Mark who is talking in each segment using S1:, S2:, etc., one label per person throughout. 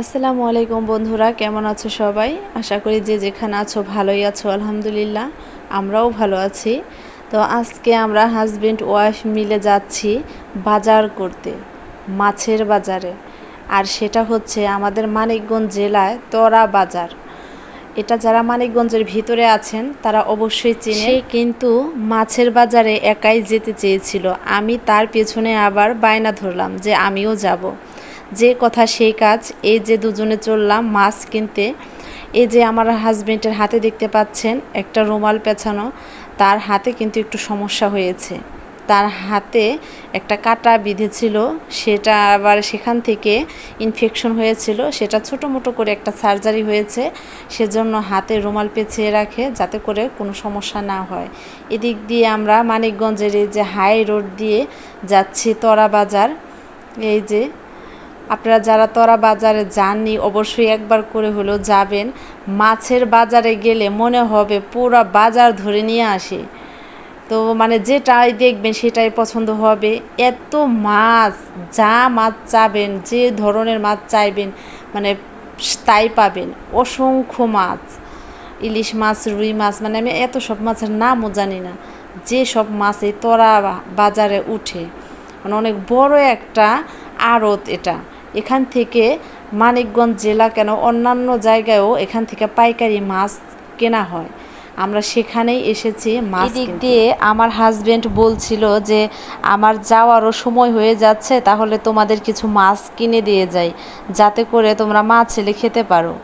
S1: আসসালামু আলাইকুম বন্ধুরা, কেমন আছো সবাই? আশা করি যে যেখানে আছো ভালোই আছো, আলহামদুলিল্লাহ, আমরাও ভালো আছি। তো আজকে আমরা হাজব্যান্ড ওয়াইফ মিলে যাচ্ছি বাজার করতে, মাছের বাজারে। আর সেটা হচ্ছে আমাদের মানিকগঞ্জ জেলায় তরা বাজার। এটা যারা মানিকগঞ্জের ভিতরে আছেন, তারা অবশ্যই চিনে কিন্তু মাছের বাজারে একাই যেতে চেয়েছিল। আমি তার পেছনে আবার বায়না ধরলাম যে আমিও যাব। যে কথা সেই কাজ, এই যে দুজনে চললাম মাছ কিনতে, এই যে আমার হাজবেন্ডের হাতে দেখতে পাচ্ছেন একটা রুমাল পেছানো, তার হাতে কিন্তু একটু সমস্যা হয়েছে। তার হাতে একটা কাটা বিঁধেছিল, সেটা আবার সেখান থেকে ইনফেকশন হয়েছিল, সেটা ছোটো মোটো করে একটা সার্জারি হয়েছে, সেজন্য হাতে রুমাল পেঁচিয়ে রাখে যাতে করে কোনো সমস্যা না হয়। এদিক দিয়ে আমরা মানিকগঞ্জের এই যে হাই রোড দিয়ে যাচ্ছি, তরা বাজার, এই যে আপনারা যারা তরা বাজারে যাননি, অবশ্যই একবার করে হলেও যাবেন। মাছের বাজারে গেলে মনে হবে পুরো বাজার ধরে নিয়ে আসে। তো মানে যেটাই দেখবেন সেটাই পছন্দ হবে। এত মাছ, যা মাছ চাবেন, যে ধরনের মাছ চাইবেন মানে তাই পাবেন। অসংখ্য মাছ, ইলিশ মাছ, রুই মাছ মানে আমি এত সব মাছের নামও জানি না। যে সব মাছ এই তরা বাজারে উঠে। মানে অনেক বড় একটা আড়ত এটা। এখান থেকে মানিকগঞ্জ জেলা কেন অন্যান্য জায়গায়ও এখান থেকে পাইকারি মাছ কেনা হয়। আমরা সেখানেই এসেছি মাছ দিক দিয়ে আমার হাজবেন্ড বলছিল যে আমার যাওয়ারও সময় হয়ে যাচ্ছে তাহলে তোমাদের কিছু মাছ কিনে দিয়ে যাই যাতে করে তোমরা মাছ ছেলে খেতে পারো।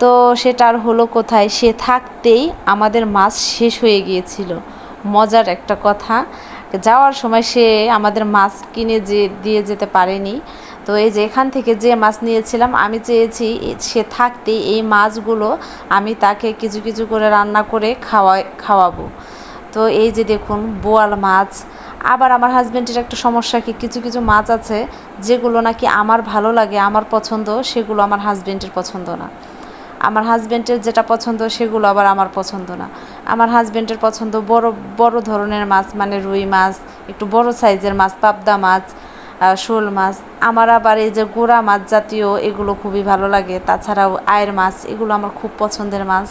S1: তো সেটা আর হলো কোথায়? সে থাকতেই আমাদের মাছ শেষ হয়ে গিয়েছিল। মজার একটা কথা যাওয়ার সময় সে আমাদের মাছ কিনে যে দিয়ে যেতে পারেনি। তো এই যে এখান থেকে যে মাছ নিয়েছিলাম, আমি চেয়েছি সে থাকতে এই মাছগুলো আমি তাকে কিছু কিছু করে রান্না করে খাওয়াই, খাওয়াবো। তো এই যে দেখুন, বোয়াল মাছ। আবার আমার হাজব্যান্ডের একটা সমস্যা কি, কিছু কিছু মাছ আছে যেগুলো নাকি আমার ভালো লাগে, আমার পছন্দ, সেগুলো আমার হাজব্যান্ডের পছন্দ না। আমার হাজব্যান্ডের যেটা পছন্দ, সেগুলো আবার আমার পছন্দ না। আমার হাজব্যান্ডের পছন্দ বড় বড় ধরনের মাছ মানে রুই মাছ, একটু বড় সাইজের মাছ, পাবদা মাছ শোল মাছ। আমার আবার এই যে গোড়া মাছ জাতীয় এগুলো খুবই ভালো লাগে। তাছাড়াও আয়ের মাছ, এগুলো আমার খুব পছন্দের মাছ।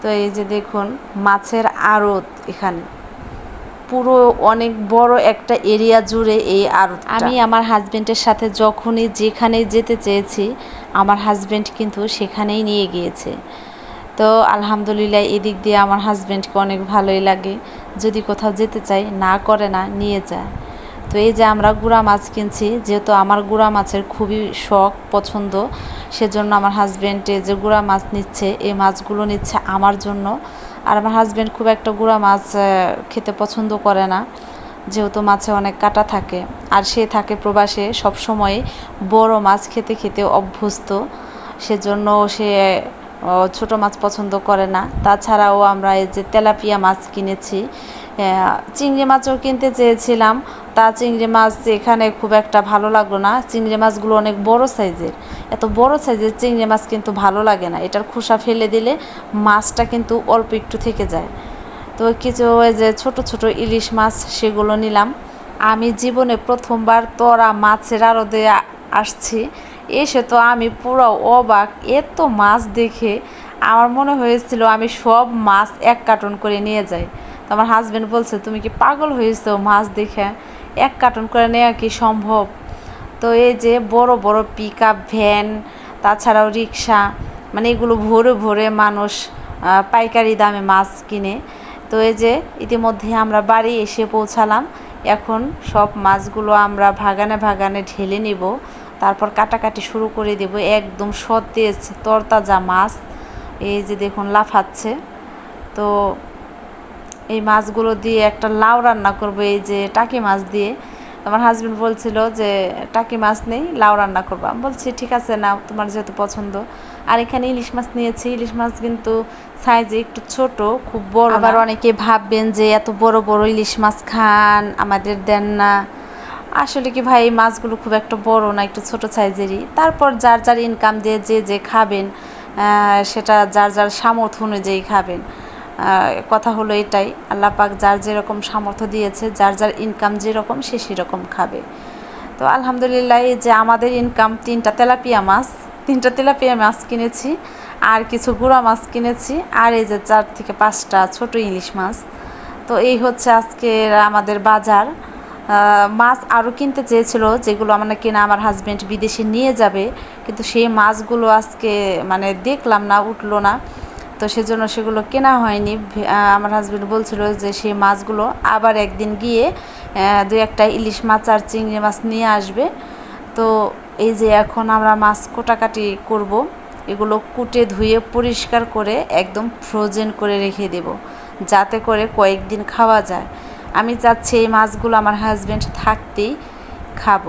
S1: তো এই যে দেখুন, মাছের আড়ত এখানে। পুরো অনেক বড় একটা এরিয়া জুড়ে এই আড়ত আমি আমার হাজব্যান্ডের সাথে যখনই যেখানেই যেতে চেয়েছি, আমার হাজব্যান্ড কিন্তু সেখানেই নিয়ে গিয়েছে। তো আলহামদুলিল্লাহ, এদিক দিয়ে আমার হাজব্যান্ডকে অনেক ভালোই লাগে। যদি কোথাও যেতে চাই না করে না, নিয়ে যায়। তো এই যে আমরা গুঁড়া মাছ কিনছি, যেহেতু আমার গুঁড়া মাছের খুবই শখ, পছন্দ, সেজন্য আমার হাজব্যান্ডে যে গুঁড়া মাছ নিচ্ছে, এই মাছগুলো নিচ্ছে আমার জন্য। আর আমার হাজব্যান্ড খুব একটা গুঁড়া মাছ খেতে পছন্দ করে না, যেহেতু মাছে অনেক কাটা থাকে। আর সে থাকে প্রবাসে, সবসময় বড় মাছ খেতে খেতে অভ্যস্ত, সেজন্য সে ছোট মাছ পছন্দ করে না। তাছাড়াও আমরা এই যে তেলাপিয়া মাছ কিনেছি চিংড়ি মাছও কিনতে চেয়েছিলাম। তা চিংড়ি মাছ এখানে খুব একটা ভালো লাগল না। চিংড়ি মাছগুলো অনেক বড় সাইজের। এত বড় সাইজের চিংড়ি মাছ কিন্তু ভালো লাগে না। এটার খোসা ফেলে দিলে মাছটা কিন্তু অল্প একটু থেকে যায়। তো কিছু ওই যে ছোট ছোট ইলিশ মাছ সেগুলো নিলাম। আমি জীবনে প্রথমবার তোরা মাছের আড়তে আসছি। এসে তো আমি পুরো অবাক। এত মাছ দেখে আমার মনে হয়েছিল আমি সব মাছ এক কার্টন করে নিয়ে যাই। তো আমার হাজব্যান্ড বলছে, তুমি কি পাগল হয়েছো মাছ দেখে? এক কার্টন করে নেওয়া কি সম্ভব? তো এই যে বড় বড় পিক ভ্যান তাছাড়াও রিক্সা মানে এগুলো ভরে ভরে মানুষ পাইকারি দামে মাছ কিনে। তো এই যে ইতিমধ্যে আমরা বাড়ি এসে পৌঁছালাম। এখন সব মাছগুলো আমরা ভাগানে ভাগানে ঢেলে নিব। তারপর কাটাকাটি শুরু করে দেব। একদম সতেজ, তরতাজা মাছ। এই যে দেখুন, লাফাচ্ছে। তো এই মাছগুলো দিয়ে একটা লাউ রান্না করব, এই যে টাকি মাছ দিয়ে। আমার হাজব্যান্ড বলছিল যে, টাকি মাছ নেই, লাউ রান্না করব। আমি বলছি, ঠিক আছে না, তোমার যেহেতু পছন্দ। আর এখানে ইলিশ মাছ নিয়েছি। ইলিশ মাছ কিন্তু সাইজে একটু ছোট, খুব বড় আবার অনেকে ভাববেন যে, এত বড় বড় ইলিশ মাছ খান, আমাদের দেন না। আসলে কি ভাই মাছগুলো খুব একটা বড় না, একটু ছোট সাইজেরই তারপর যার যার ইনকাম দিয়ে যে যে খাবেন সেটা যার যার সামর্থ্য অনুযায়ী খাবেন। কথা হলো এটাই। আল্লাহ পাক যার যেরকম সামর্থ্য দিয়েছে, যার যার ইনকাম যেরকম, সে সেরকম খাবে। তো আলহামদুলিল্লাহ, এই যে আমাদের ইনকাম তিনটা তেলাপিয়া মাছ, তিনটা তেলাপিয়া মাছ কিনেছি, আর কিছু গুঁড়া মাছ কিনেছি, আর এই যে চার থেকে পাঁচটা ছোট ইলিশ মাছ। তো এই হচ্ছে আজকের আমাদের বাজার। মাছ আরও কিনতে চেয়েছিল, যেগুলো মানে কিনা আমার হাজবেন্ড বিদেশে নিয়ে যাবে, কিন্তু সেই মাছগুলো আজকে মানে দেখলাম না, উঠল না। তো সেজন্য সেগুলো কেনা হয়নি। আমার হাজবেন্ড বলছিল যে সেই মাছগুলো আবার একদিন গিয়ে দু একটা ইলিশ মাছ আর চিংড়ি মাছ নিয়ে আসবে। তো এই যে এখন আমরা মাছ কোটাকাটি করব, এগুলো কুটে ধুয়ে পরিষ্কার করে একদম ফ্রোজেন করে রেখে দেব, যাতে করে কয়েকদিন খাওয়া যায়। আমি চাচ্ছি এই মাছগুলো আমার হাজব্যান্ড থাকতেই খাব।